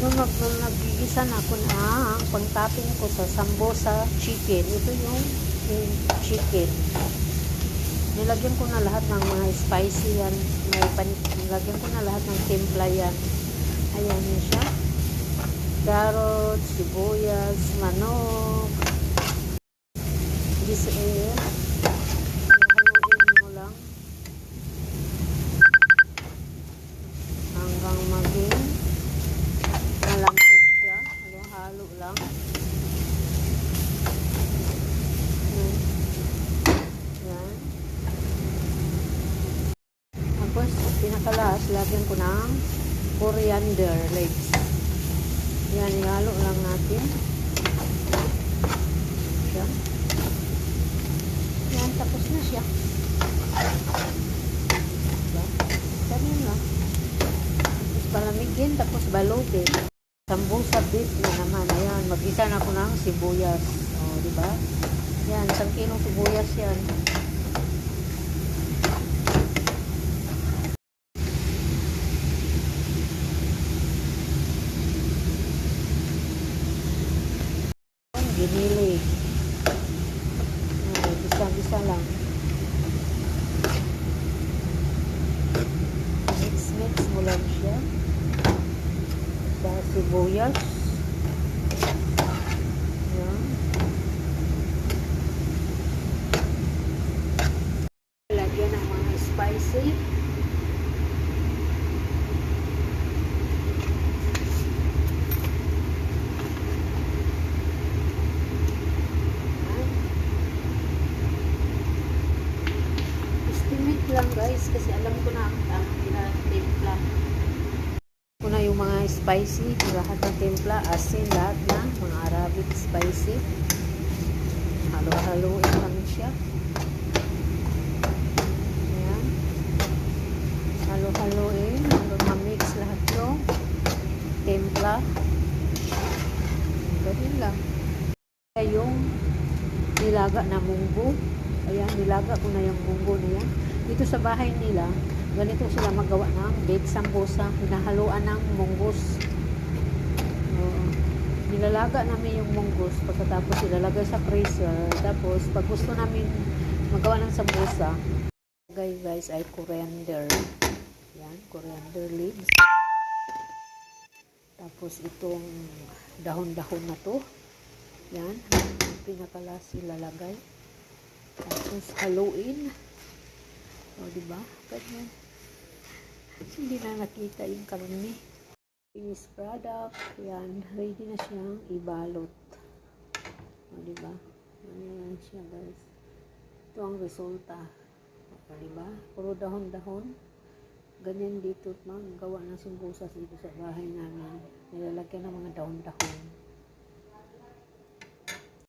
Nung nag, nag-iisa na ako na ang pang-topping ko sa sambosa chicken. Ito yung, yung chicken. Nilagyan ko na lahat ng mga spicy yan. May nilagyan ko na lahat ng timpla yan. Ayan yun siya. Carrots, sibuyas, manok. This is haluin mo lang hanggang maging malambot siya. Halo-halo lang. Yan. Yan. Tapos, pinakalas, lagyan ko ng coriander leaves. Yan, ihalo lang natin. Siya. Yan, tapos na siya. Diba? Ganyan lang. Tapos palamigin, tapos balutin. Sambusa beef na naman. Ayan, mag-isa na ako ng sibuyas. O, di ba? Yan, isang kilong sibuyas yan. Ginilig. Ay, bisa-bisa lang. Mix-mix mo lang siya. Sa sibuyas. Yan. Lagyan ng spicy. Estimate lang guys kasi alam ko na ang timpla. Ko na yung mga spicy, lahat ng timpla, asin, lahat na, mga Arabic spicy. Halo-haloin lang siya. Ayan. Halo-haloin hanggang ma-mix lahat yung timpla. Ganyan lang. Yung nilaga na munggo. Ayan, nilaga ko na yung munggo na yan. Dito sa bahay nila, ganito sila magawa ng baked sambosa. Hinahaluan ng munggos. Oo. Nilalaga namin yung munggos pagkatapos ilalagay sa freezer. Tapos, pag gusto namin magawa ng sambosa, lagay guys ay coriander. Yan, coriander leaves. Tapos itong dahon-dahon na to. Yan, ang pinakalas ilalagay. Tapos haluin. O, di ba? Ganyan. Hindi na nakita yung karne. Finished product. Yan, ready na siyang ibalot. O, di ba? Ayan siya, guys. Ito ang resulta. O, di ba? Puro dahon-dahon. Ganyan dito, magawa ng simbusas dito sa bahay namin. Nilalagyan ng mga dahon-dahon.